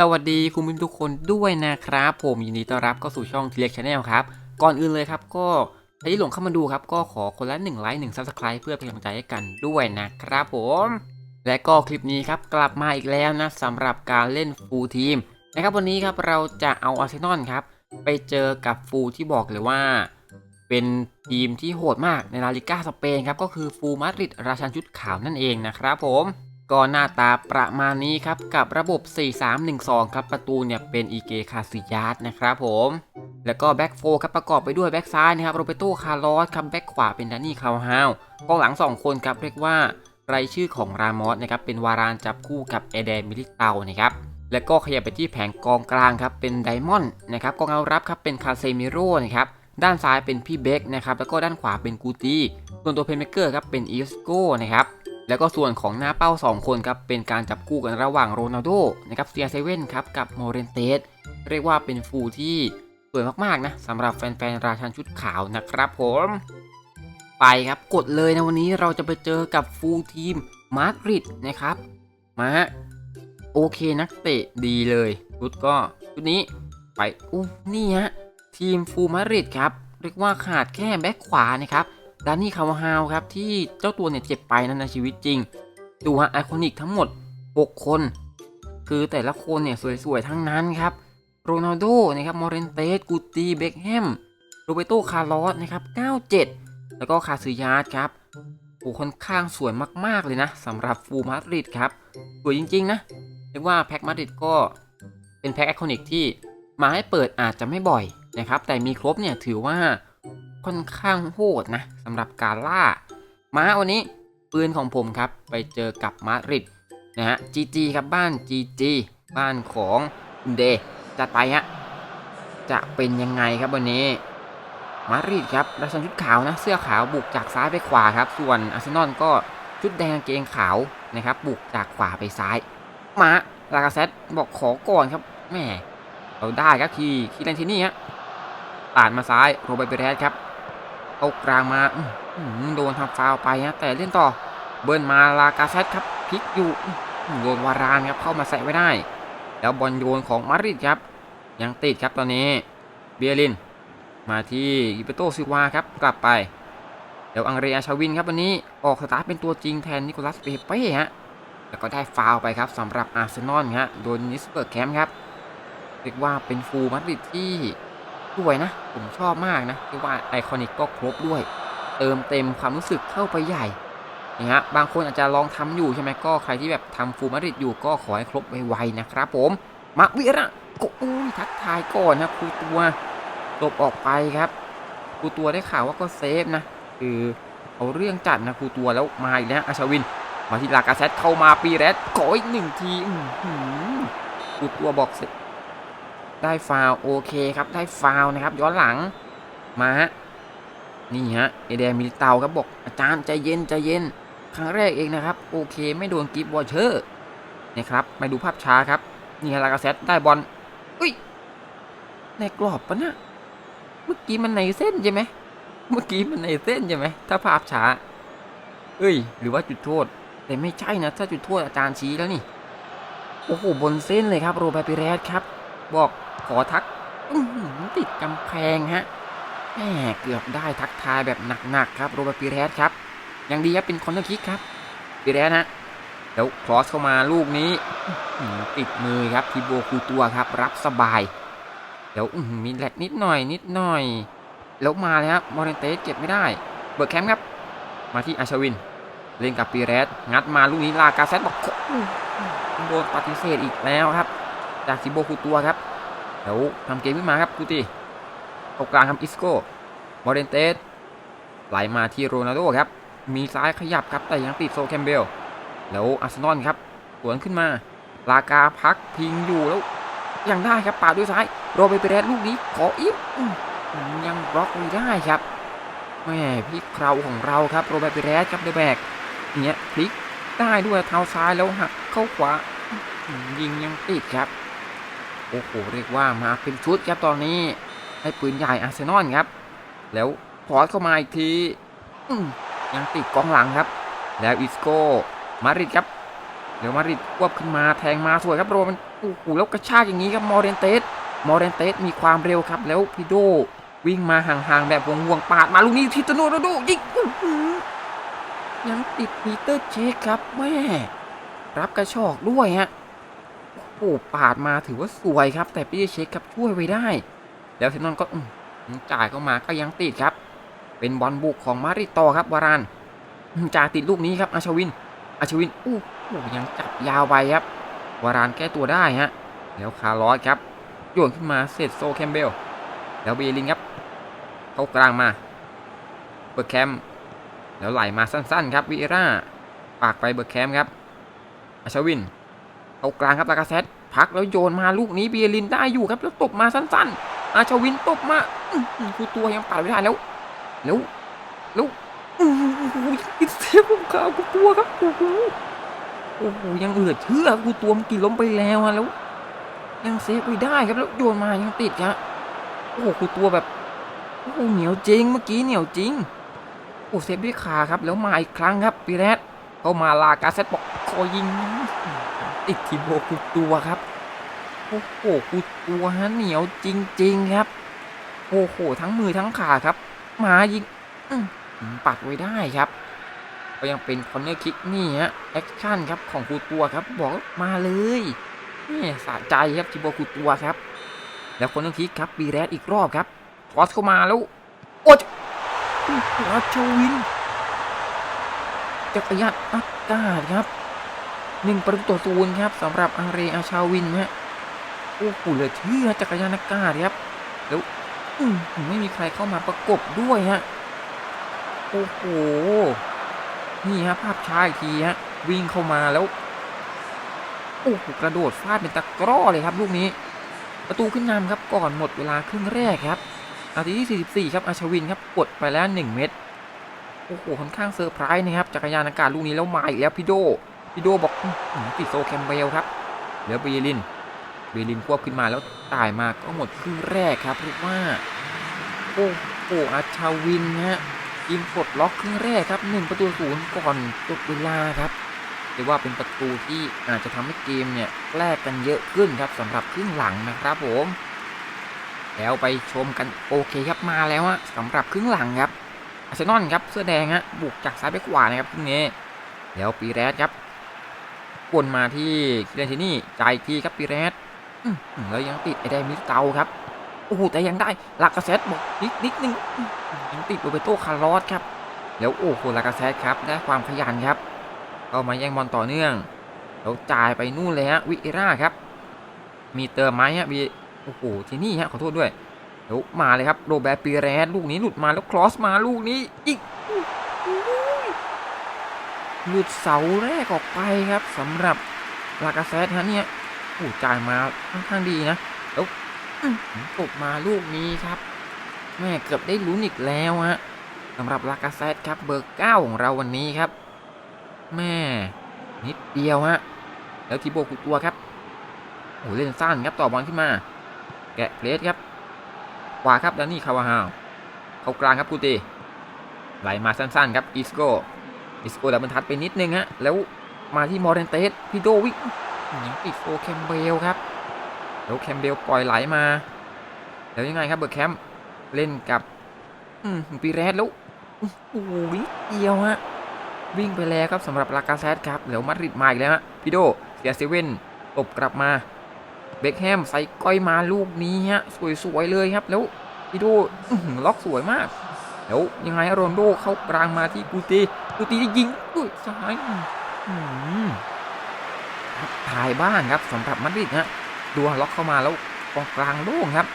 สวัสดีคุณผู้ชมทุกคนด้วยนะครับ ผมยินดีต้อนรับเข้าสู่ช่องทีเล็กชาแนลครับ ก่อนอื่นเลยครับก็ใครที่หลงเข้ามาดูครับ ก็ขอคนละ1ไลค์1 Subscribe เพื่อเป็นกำลังใจให้กันด้วยนะครับผม และก็คลิปนี้ครับกลับมาอีกแล้วนะสำหรับการเล่นฟูลทีมนะครับวันนี้ครับเราจะเอาอาร์เซนอลครับ ไปเจอกับฟูลที่บอกเลยว่า เป็นทีมที่โหดมากในลาลิก้าสเปนครับก็คือฟูลมาดริดราชันชุดขาวนั่นเองนะครับผม ก็หน้าตาประมาณนี้ครับกับระบบ 4-3-1-2 ครับประตูเนี่ยเป็นอีเกคาซิยาสนะครับผม แล้วก็แบ็กโฟครับประกอบไปด้วยแบ็กซ้ายนะครับโรเบโตคาร์ลอสครับแบ็กขวาเป็นดานี่คาวฮาวกองหลัง 2 คนครับเรียกว่ารายชื่อของรามอสนะครับเป็นวารานจับคู่กับเอเดนมิลิเตานะครับแล้วก็ขยับไปที่แผงกองกลางครับเป็นไดมอนด์นะครับกองเอารับครับเป็นคาเซมิโร่นะครับด้านซ้ายเป็นพี่เบคนะครับแล้วก็ด้านขวาเป็นกูตีส่วนตัวเพลย์เมเกอร์ครับเป็นอีสโก้นะครับ แล้วก็ส่วนของหน้าเป้า 2 คนครับเป็นการจับคู่กันระหว่างโรนัลโดนะครับเซียเซเว่นครับกับโมเรนเตสเรียกว่าเป็นฟูลที่สวยมากๆนะสำหรับแฟนๆราชันชุดขาวนะครับผม ไปครับกดเลยนะวันนี้เราจะไปเจอกับฟูลทีมมาดริดนะครับมาโอเคนักเตะดีเลยชุดก็ชุดนี้ไปอู้นี่ฮะทีมฟูลมาดริดครับเรียกว่าขาดแค่แบ็คขวานะครับ ดานนี่คาวฮาวครับที่เจ้าตัวเนี่ยเจ็บไปนั้นในชีวิตจริง ดูฮะไอคอนิกทั้งหมด 6 คน คือแต่ละคนเนี่ยสวยๆ ทั้งนั้นครับโรนัลโดนะครับมอเรนเตสกูตีเบคแฮมโรเบโตคาร์ลอสนะครับ97 แล้วก็คาซิยาสครับโอ้ค่อนข้างสวยมากๆเลยนะสำหรับฟูลมาดริดครับ สวยจริงๆนะเรียกว่าแพ็คมาดริดก็เป็นแพ็คไอคอนิกที่มาให้เปิดอาจจะไม่บ่อยนะครับแต่มีครบเนี่ยถือว่า ค่อนข้างโหดนะสำหรับการล่า ม้าวันนี้ปืนของผมครับ ไปเจอกับมาดริดนะฮะจีจีครับบ้านจีจีบ้านของคุณเดจัดไปฮะจะเป็นยังไงครับวันนี้ มาดริดครับราชันชุดขาวนะ เสื้อขาวบุกจากซ้ายไปขวาครับ ส่วนอาร์เซนอลก็ชุดแดงเกงขาวนะครับ บุกจากขวาไปซ้าย มาลากาเซตบอกขอก่อนครับแม่เราได้ครับคีคีเลนที่นี่ฮะปาดมาซ้ายโรเบิร์ตเปเรสครับ เอากลางมาโดนทำฟาวไปนะแต่เล่นต่อเบิร์นมาลากาเซตครับพลิกอยู่โดนวารานครับเข้ามาแซะไว้ได้ แล้วบอลโยนของมาริดครับ ยังติดครับตอนนี้เบียริน มาที่อิเปโตซิวาครับกลับไป เดี๋ยวอังเรียชาวินครับวันนี้ออกสตาร์ทเป็นตัวจริงแทนนิโคลัสเปเป้ฮะแล้วก็ได้ฟาวไปครับสำหรับอาร์เซนอลฮะโดนนิสเบิร์กแคมป์ครับเรียกว่าเป็นฟูลมาริดที่ วยนะ ผมชอบมากนะที่ว่าไอคอนิกก็ครบด้วย เติมเต็มความรู้สึกเข้าไปใหญ่นะฮะบางคนอาจจะลองทำอยู่ใช่ไหมก็ใครที่แบบทำฟูลมาริดอยู่ก็ขอให้ครบไวๆนะครับผมมาวิระก็อุ้ยทักทายก่อนนะครูตัวตบออกไปครับครูตัวได้ข่าวว่าก็เซฟนะ คือเอาเรื่องจัดนะครูตัวแล้วมาอีกแล้วอาชาวิน มาที่ลากาเซตเข้ามาปีแรดขออีกหนึ่งทีอื้อหือครูตัวบอกเสร็จ ได้ฟาวโอเคครับได้ฟาวนะครับ ย้อนหลังมาฮะนี่ฮะเอเดมิเตาครับบอกอาจารย์ใจเย็นใจเย็น ครั้งแรกเองนะครับ โอเค ไม่โดนกิฟต์วอเชอร์นะครับมาดูภาพช้าครับ นี่ฮะลากาเซตได้บอลอุ้ยในกรอบปะนะเมื่อกี้มันในเส้นใช่ไหมเมื่อกี้มันในเส้นใช่ไหมถ้าภาพช้า เอ้ย หรือว่าจุดโทษ แต่ไม่ใช่นะ ถ้าจุดโทษอาจารย์ชี้แล้วนี่ โอ้โหบนเส้นเลยครับ โรเบร์ตปิเรสครับ บอกขอทักติดกำแพงฮะแหมเกือบได้ทักทายแบบหนักๆครับโรเบร์ตปิเรสครับยังดีครับเป็นคอนเนอร์คิกครับปิเรสนะแล้วครอสเข้ามาลูกนี้ติดมือครับทีโบคูตัวครับ รับสบาย เดี๋ยวมีแหลกนิดหน่อยนิดหน่อย แล้วมาเลยครับมอร์เรนเตสเก็บไม่ได้ เบิร์แคมป์ครับ มาที่อาชวิน เล่นกับปีเรสงัดมาลูกนี้ลากาเซตบอกโดนปฏิเสธอีกแล้วครับ จากซิโบคูตัวครับ เดี๋ยวทำเกมขึ้นมาครับกูตีตรงกลางครับอิสโก้มอรเรนเตสไหลมาที่โรนัลโดครับ มีซ้ายขยับครับแต่ยังติดโซแคมเบล แล้วอาร์เซนอลครับสวนขึ้นมาลากาพักพิงอยู่แล้ว ยังได้ครับปาดด้วยซ้ายโรเบเปเรสลูกนี้ขออีกอื้อยังบล็อกไม่ได้ครับแม่พี่เคราของเราครับโรเบเปเรสครับเดอะแบกเนี่ยพลิกได้ด้วยเท้าซ้ายแล้วหักเข้าขวายิงยังติดครับ อ้โหเรียกว่ามาเป็นชุดครับตอนนี้ให้ปืนใหญ่อาร์เซนอลครับ แล้วพอสเข้ามาอีกทีอยังติดกองหลังครับ แล้วอิสโก้มาริดครับเดี๋ยวมาริดควบขึ้นมาแทงมาสวยครับโรมันโอ้โหแล้วกระชากอย่างนี้ครับมอร์เรนเตสมอร์เรนเตสมีความเร็วครับ แล้วพีโดวิ่งมาห่างๆแบบวงวงๆปาดมาลูกนี้ทิตโนโรโดยิงยังติดปีเตอร์เชคครับแม่รับกระชอกด้วยฮะ โอ้ปาดมาถือว่าสวยครับ แต่ปีเตอร์เชคครับช่วยไว้ได้ แล้วเซนนอนก็อจ่ายเข้ามาก็ยังติดครับ เป็นบอลบุกของมาริโตครับวารานจ่ายติดลูกนี้ครับอาชวินอาชวินอู้หูยังจับยาวไปครับวารานแก้ตัวได้ฮะแล้วคาร์ลอสครับโยนขึ้นมาเสร็จโซแคมเบลแล้วเบลินครับเข้ากลางมาเบิร์กแคมแล้วไหลมาสั้นๆ ครับวิเอร่าปากไปเบิร์กแคมครับอาชวิน เข้ากลางครับลากาเซตพักแล้วโยนมาลูกนี้เบียรินได้อยู่ครับแล้วตบมาสั้นๆ อาชวินตบมาคือตัวยังปัดไม่ได้แล้วแล้วแล้วกินเซฟของเขากูตัวครับโอ้โหโอ้โหยังเอือดเชื่อกูตัวมันกี่ล้มไปแล้วอะแล้วยังเซฟไว้ได้ครับแล้วโยนมายังติดครับโอ้โหกูตัวแบบโอ้โหเหนียวจริงเมื่อกี้เหนียวจริงโอ้เซฟด้วยขาครับแล้วมาอีกครั้งครับปีแรดเข้ามาลากาเซตบอกคอยิง ติดทีโบกูตัวครับ โอ้โหกูตัวฮะเหนียวจริง ๆ ครับ โอ้โห ทั้งมือทั้งขาครับ มายิงปัดไว้ได้ครับ ก็ยังเป็นคอนเนอร์คิกนี่ฮะแอคชั่นครับของคูตัวครับบอกมาเลยนี่สะใจครับจิโบคูตัวครับ แล้วคอนเนอร์คิกครับบีแรดอีกรอบครับครอสเข้ามาแล้วโอ้ยรัชวินจักรยานอากาศครับ หนึ่งประตูต่อศูนย์ครับสำหรับอังเรอาชาวินฮะโอ้โหเหลือเชื่อจักรยานอากาศครับแล้วอื้อหือไม่มีใครเข้ามาประกบด้วยฮะโอ้โหนี่ฮะภาพช้าอีกทีฮะวิ่งเข้ามาแล้วโอ้โหกระโดดฟาดเป็นตะกร้อเลยครับลูกนี้ ประตูขึ้นนำครับก่อนหมดเวลาครึ่งแรกครับนาทีที่ 44 ครับอาชวินครับกดไปแล้ว 1 เม็ดโอ้โหค่อนข้างเซอร์ไพรส์นะครับจักรยานอากาศลูกนี้แล้วมาอีกแล้วพี่โด พี่โดบอกติดโซแคมเบลครับเหลือเบลินเบลินควบขึ้นมาแล้วตายมาก็หมดครึ่งแรกครับเรียกว่าโอ้โหอาชาวินฮะทีมปลดล็อกครึ่งแรกครับหนึ่งประตูศูนย์ก่อนจบเวลาครับเรียกว่าเป็นประตูที่อาจจะทำให้เกมเนี่ยแลกกันเยอะขึ้นครับสำหรับครึ่งหลังนะครับผมแล้วไปชมกันโอเคครับมาแล้วฮะสำหรับครึ่งหลังครับอาร์เซนอลครับเสื้อแดงฮะบุกจากซ้ายไปขวานะครับครึ่งนี้แล้วปีแรดครับ กวนมาที่คิเลนทินี่จ่ายอีกทีครับปีแรดแล้วยังติดไอแดมิสเตาครับโอ้โหแต่ยังได้ลากาเซตบอกนิดนิดนึงยังติดโรเบโตคาร์ลอสครับแล้วโอ้โหลากาเซตครับได้ความขยันครับเข้ามาแย่งบอลต่อเนื่องแล้วจ่ายไปนู่นเลยฮะวิเอร่าครับ มีเติมไหมฮะมีโอ้โหที่นี่ฮะขอโทษด้วยแล้วมาเลยครับโรแบร์ปีแรสลูกนี้หลุดมาแล้วครอสมาลูกนี้อีก หลุดเสาแรกออกไปครับสำหรับลากาเซตฮะเนี่ยโอ้จ่ายมาค่อนข้างดีนะแล้วตกมาลูกนี้ครับ แม่เกือบได้ลุ้นอีกแล้วฮะสำหรับลากาเซตครับเบอร์เก้าของเราวันนี้ครับ แม่นิดเดียวฮะแล้วทีโบกุตัวครับโอ้เล่นสั้นครับต่อบอลขึ้นมา แกะเพลสครับขวาครับแล้วนี่คาวาฮาวเข้ากลางครับกูตีไหลมาสั้นๆครับอิสโก อิสโกดับบรรทัดไปนิดนึงฮะแล้วมาที่มอร์เรนเตสพี่โดวิยังติดโฟแคมเบลครับแล้วแคมเบลปล่อยไหลมา แล้วยังไงครับเบอร์แคมเล่นกับอืมปีแรดแล้วโอ้โหนิดเดียวฮะวิ่งไปแล้วครับสำหรับลากาเซตครับแล้วมาดริดมาอีกแล้วฮะพี่โดเสียเซเว่นตบกลับมาเบคแฮมใส่ก้อยมาลูกนี้ฮะสวยๆเลยครับแล้วพี่โด้ล็อกสวยมาก แล้วยังไงโรนโดเข้ากลางมาที่กูตีกูตีได้ยิงด้วยซ้ายถ่ายบ้างครับสำหรับมาดริดฮะดูล็อกเข้ามาแล้วกองกลางโล่งครับ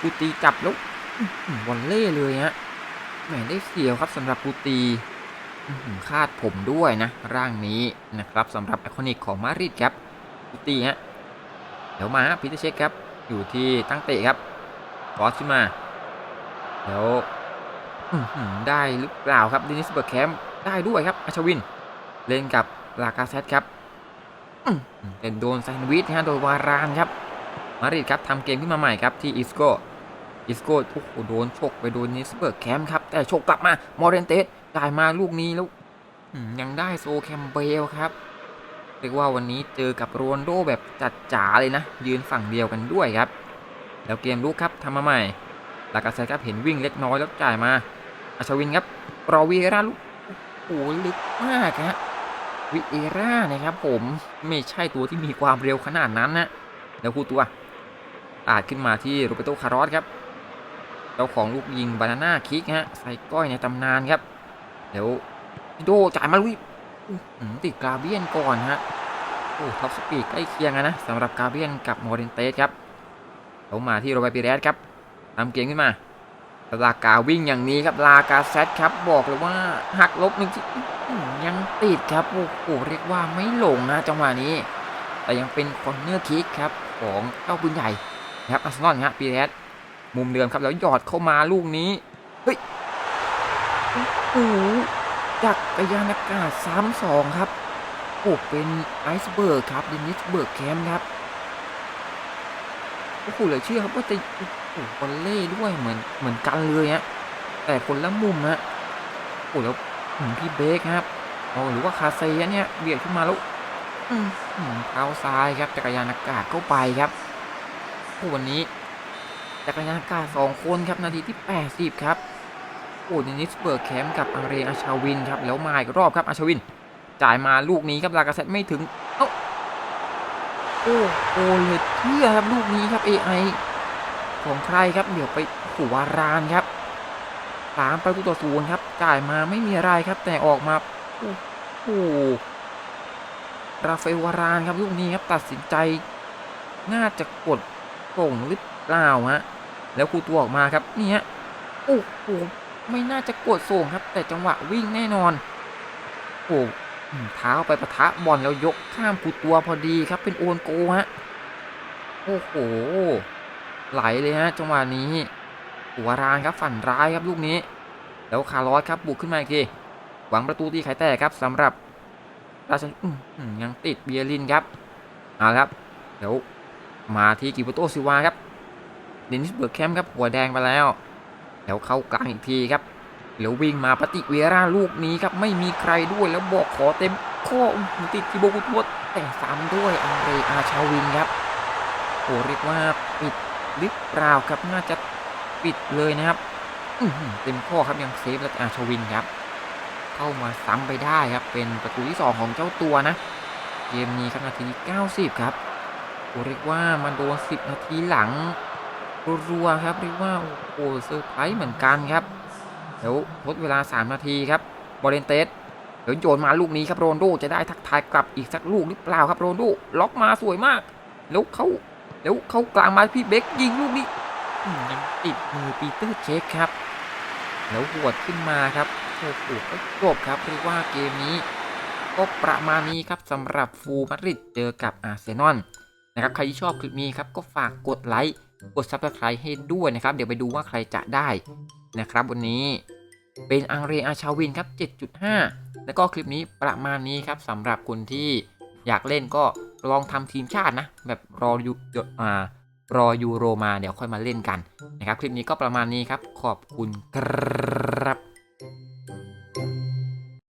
กูตีจับแล้วอื้อหือวอลเล่เลยฮะแหมได้เสียวครับสำหรับกูตีคาดผมด้วยนะ ร่างนี้นะครับสำหรับไอคอนิกของมาดริดครับกูตีฮะเดี๋ยวมาฮะพีเตเช็คครับ อยู่ที่ตั้งเตะครับบอสขึ้นมาเดี๋ยว ได้หรือเปล่าครับเดนิสเบิร์แคมป์ได้ด้วยครับอาชวิน เล่นกับลากาเซตครับอื้อหือแต่โดนแซนวิชฮะโดยวารานครับ มาริดครับทำเกมขึ้นมาใหม่ครับที่อิสโกอิสโกโอ้โหโดนชกไปโดนนิสเบิร์กแคมป์ครับ แต่ชกกลับมามอเรนเตสจ่ายมาลูกนี้แล้วยังได้โซแคมเบลครับ เรียกว่าวันนี้เจอกับโรนโดแบบจัดจ๋าเลยนะ ยืนฝั่งเดียวกันด้วยครับ แล้วเกมลุกครับทำมาใหม่ลากาเซตครับเห็นวิ่งเล็กน้อยแล้วจ่ายมา อาชวินครับรอวีเอร่าลุกโอ้ลึกมากฮะวิเอร่านะครับผมไม่ใช่ตัวที่มีความเร็วขนาดนั้นนะแล้วคู่ตัวอาดขึ้นมาที่โรเบโตคาร์ลอสครับเจ้าของลูกยิงบานาน่าคิกฮะใส่ก้อยในตำนานครับ เดี๋ยวโดจ่ายมาลุยติดกาเบียนก่อนฮะโอ้ท็อปสปีดใกล้เคียงนะสำหรับกาเบียนกับโมเรนเตสครับเขามาที่โรบัปิเรสครับทำเกมขึ้นมา ลากาวิ่งอย่างนี้ครับลากาแซดครับบอกเลยว่าหักลบหนึ่งที่ยังติดครับโอ้โหเรียกว่าไม่หลงนะจังหวะนี้ แต่ยังเป็นคอนเนอร์คิกครับของเจ้าปืนใหญ่ครับอาร์เซนอลฮะปีเรสมุมเดิมครับแล้วหยอดเข้ามาลูกนี้เฮ้ยโอ้โหจักรยานอากาศซ้ำสองครับโอ้เป็นไอซ์เบิร์กครับเดนิสเบิร์กแคมป์ครับโอ้โหเหลือเชื่อครับว่าจะ โอ้โหบอลเล่ด้วยเหมือนเหมือนกันเลยฮะแต่คนละมุมฮะโอ้โหแล้วหืมพี่เบคครับอ๋อหรือว่าคาเซียเนี่ยเบียดขึ้นมาแล้วอืมอืมเท้าซ้ายครับจักรยานอากาศเข้าไปครับโอ้วันนี้จักรยานอากาศสองคนครับนาทีที่80ครับโอ้เดนิสเบิร์กแคมป์กับอังเรอาชาวินครับแล้วมาอีกรอบครับอาชาวิน จ่ายมาลูกนี้ครับลากาเซตไม่ถึงเอ้าโอ้โหเหลยเชื่อครับลูกนี้ครับ AI ของใครครับเดี๋ยวไปขวรานครับสามประตูต่อศูนย์ครับจ่ายมาไม่มีอะไรครับ แต่ออกมาโอ้โหราฟเอลวารานครับลูกนี้ครับตัดสินใจ น่าจะกดส่งหรือเปล่าฮะแล้วครูตัวออกมาครับนี่ฮะโอ้โหไม่น่าจะกดส่งครับ แต่จังหวะวิ่งแน่นอนโอ้เท้าไปปะทะบอลแล้วยกข้ามคูตัวพอดีครับเป็นโอนโกฮะโอ้โห ไหลเลยฮะจังหวะนี้หัวรานครับฝันร้ายครับลูกนี้ แล้วคาร์ลอสครับบุกขึ้นมาอีกทีหวังประตูที่ไข่แตกครับสำหรับราชอืมอืมยังติดเบียรินครับเอาละครับเดี๋ยวมาที่กิบโตซิวาครับเดนิสเบิร์กแคมป์ครับหัวแดงไปแล้วแล้วเข้ากลางอีกทีครับแล้ววิ่งมาปฏิเวราลูกนี้ครับไม่มีใครด้วยแล้วบอกขอเต็มข้อติดทีโบกุตวดแต่ซ้ำด้วยอังเรอาชาวินครับโอ้เรียกว่าปิด หรือเปล่าครับน่าจะปิดเลยนะครับเต็มข้อครับยังเซฟแล้วอาชวินครับ เข้ามาซ้ำไปได้ครับ เป็นประตูที่ 2 ของเจ้าตัวนะ เกมนี้ครับนาที 90 ครับโอ้เรียกว่ามันโดน 10 นาทีหลังรัวๆครับเรียกว่าโอ้โหเซอร์ไพรส์เหมือนกันครับเดี๋ยวทดเวลา 3 นาทีครับบอลเลนเตสเดี๋ยวโยนมาลูกนี้ครับโรนโดจะได้ทักทายกลับอีกสักลูกหรือเปล่าครับโรนโดล็อกมาสวยมากแล้วเขา แล้วเขากลางมาพี่เบคยิงลูกนี้ยังติดมือปีเตอร์เช็คครับ แล้วหวดขึ้นมาครับโอ้โหก็จบครับเรียกว่าเกมนี้ ก็ประมาณนี้ครับสำหรับฟูมาริดเจอกับอาร์เซนอลนะครับใครที่ชอบคลิปนี้ครับก็ฝากกดไลค์กดซับสไครต์ให้ด้วยนะครับ เดี๋ยวไปดูว่าใครจะได้นะครับ วันนี้เป็นอังเรอาชาวินครับ 7.5 แล้วก็คลิปนี้ประมาณนี้ครับสำหรับคนที่อยากเล่นก็ ลองทำทีมชาตินะ แบบรอยูอ่ารอยูโรมาเดี๋ยวค่อยมาเล่นกันนะครับ คลิปนี้ก็ประมาณนี้ครับ ขอบคุณครับ